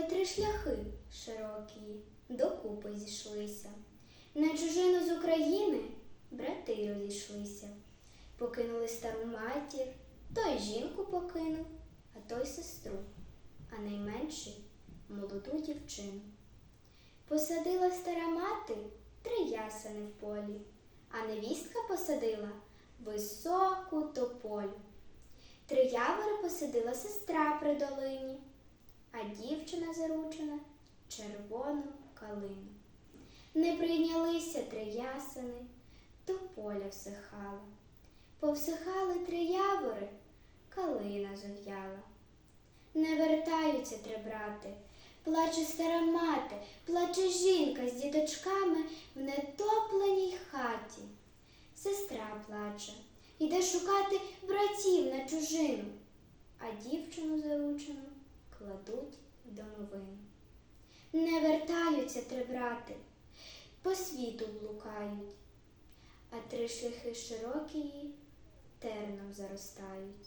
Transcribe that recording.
Ой три шляхи широкі, докупи зійшлися. На чужину з України брати розійшлися. Покинули стару матір, той жінку покинув, а той сестру, а найменший молоду дівчину. Посадила стара мати три ясени в полі, а невістка посадила високу тополю. Три явори посадила сестра при долині, дівчина заручена червону калину. Не прийнялися три ясени, то поля всихала. Повсихали три явори, калина зов'яла. Не вертаються три брати, плаче стара мати, плаче жінка з діточками в нетопленій хаті. Сестра плаче, іде шукати братів на чужину, а заручену кладуть до новин. Не вертаються три брати, по світу блукають, а три шляхи широкі терном заростають.